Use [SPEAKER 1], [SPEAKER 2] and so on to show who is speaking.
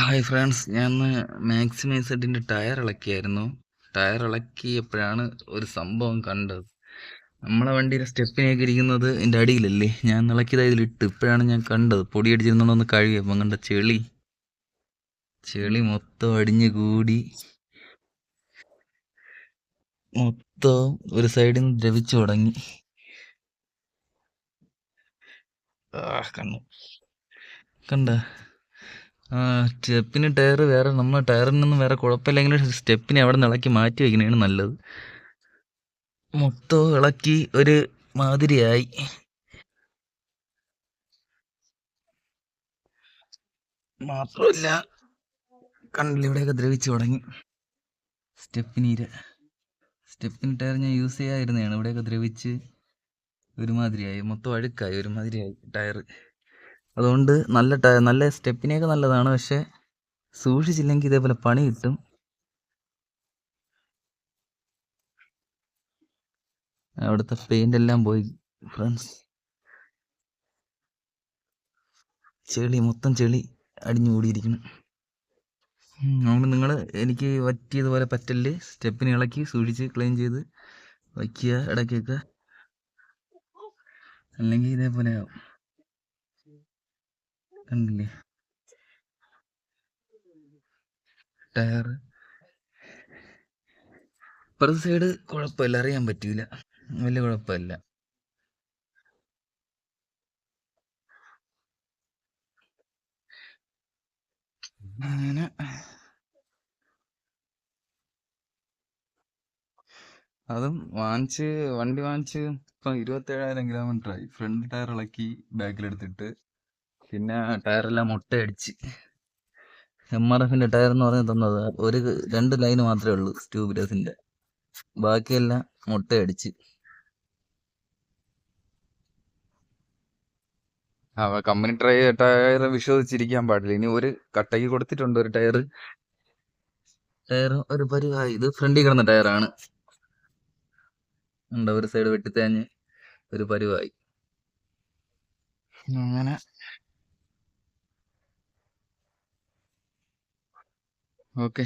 [SPEAKER 1] Hi friends ഞാൻ മാക്സിമൈസഡിന്റെ tyre ഇളക്കിയായിരുന്നു. Tyre ഇളക്കിയപ്പോഴാണ് ഒരു സംഭവം കണ്ടത്. നമ്മളെ വണ്ടിയിലെ സ്റ്റെപ്പിനൊക്കെ ഇരിക്കുന്നത് എന്റെ അടിയിലല്ലേ? ഞാൻ ഇളക്കിയത് ഇതിലിട്ട് ഇപ്പോഴാണ് ഞാൻ കണ്ടത്. പൊടി അടിച്ചിരുന്നോണ്ട് കഴുകിയപ്പം കണ്ട ചെളി. ചെളി മൊത്തം അടിഞ്ഞു കൂടി. മൊത്തം ഒരു സൈഡിൽ നിന്ന് ദ്രവിച്ചു തുടങ്ങി. കണ്ണു കണ്ട? സ്റ്റെപ്പിന് ടയർ വേറെ നമ്മൾ ടയറിനൊന്നും വേറെ കുഴപ്പമില്ലെങ്കിലും സ്റ്റെപ്പിനെ അവിടെ നിന്ന് ഇളക്കി മാറ്റി വയ്ക്കുന്നതാണ് നല്ലത്. മൊത്തം ഇളക്കി ഒരു മാതിരിയായി. മാത്രമല്ല കണ്ണിലിവിടെയൊക്കെ ദ്രവിച്ചു തുടങ്ങി. സ്റ്റെപ്പിനീര്. സ്റ്റെപ്പിന് ടയർ ഞാൻ യൂസ് ചെയ്യാതിരുന്നതാണ്. ഇവിടെയൊക്കെ ദ്രവിച്ച് ഒരുമാതിരിയായി. മൊത്തം അഴുക്കായി ഒരുമാതിരിയായി ടയർ അതുകൊണ്ട് നല്ല നല്ല സ്റ്റെപ്പിനെയൊക്കെ നല്ലതാണ്. പക്ഷേ സൂക്ഷിച്ചില്ലെങ്കിൽ ഇതേപോലെ പണി കിട്ടും. അവിടുത്തെ പെയിന്റ് എല്ലാം പോയി ഫ്രണ്ട്സ് ചെളി മൊത്തം ചെളി അടിഞ്ഞു കൂടിയിരിക്കുന്നു അതുകൊണ്ട് നിങ്ങൾ എനിക്ക് പറ്റിയതുപോലെ പറ്റല്ലേ സ്റ്റെപ്പിന് ഇളക്കി സൂക്ഷിച്ച് ക്ലീൻ ചെയ്ത് വയ്ക്കുക ഇടയ്ക്കൊക്കെ. അല്ലെങ്കിൽ ഇതേപോലെ ആവും. കണ്ടില്ലേ? ടയർ ഇപ്പുറത്തെ സൈഡ് കുഴപ്പമില്ല അറിയാൻ പറ്റില്ല വലിയ കുഴപ്പമില്ല. അങ്ങനെ. അതും വാങ്ങിച്ച് വണ്ടി വാങ്ങിച്ച് ഇപ്പം ഇരുപത്തേഴായിരം കിലോമീറ്റർ ആയി. ഫ്രണ്ട് ടയർ ഇളക്കി ബാക്കിലെടുത്തിട്ട് പിന്നെ ടയറെല്ലാം മുട്ടയടിച്ച്. എം ആർ എഫിന്റെ ടയർ എന്ന് പറഞ്ഞ് തന്നത് ഒരു രണ്ട് ലൈൻ മാത്രമേ ഉള്ളൂ ട്യൂബ്ലെസിന്റെ ബാക്കിയെല്ലാം മുട്ടയടിച്ച്. ആ കമ്പനി ട്രൈ ടയർ വിശ്വസിച്ചിരിക്കാൻ പാടില്ല. ഇനി ഒരു കട്ടയ്ക്ക് കൊടുത്തിട്ടുണ്ട് ഒരു ടയർ ടയർ ഒരു പരിവായി ഇത് ഫ്രണ്ടിൽ കിടന്ന ടയറാണ്. ഉണ്ട് ഒരു സൈഡ് വെട്ടിത്തേഞ്ഞ് ഒരു പരിവായി. അങ്ങനെ. ఓకే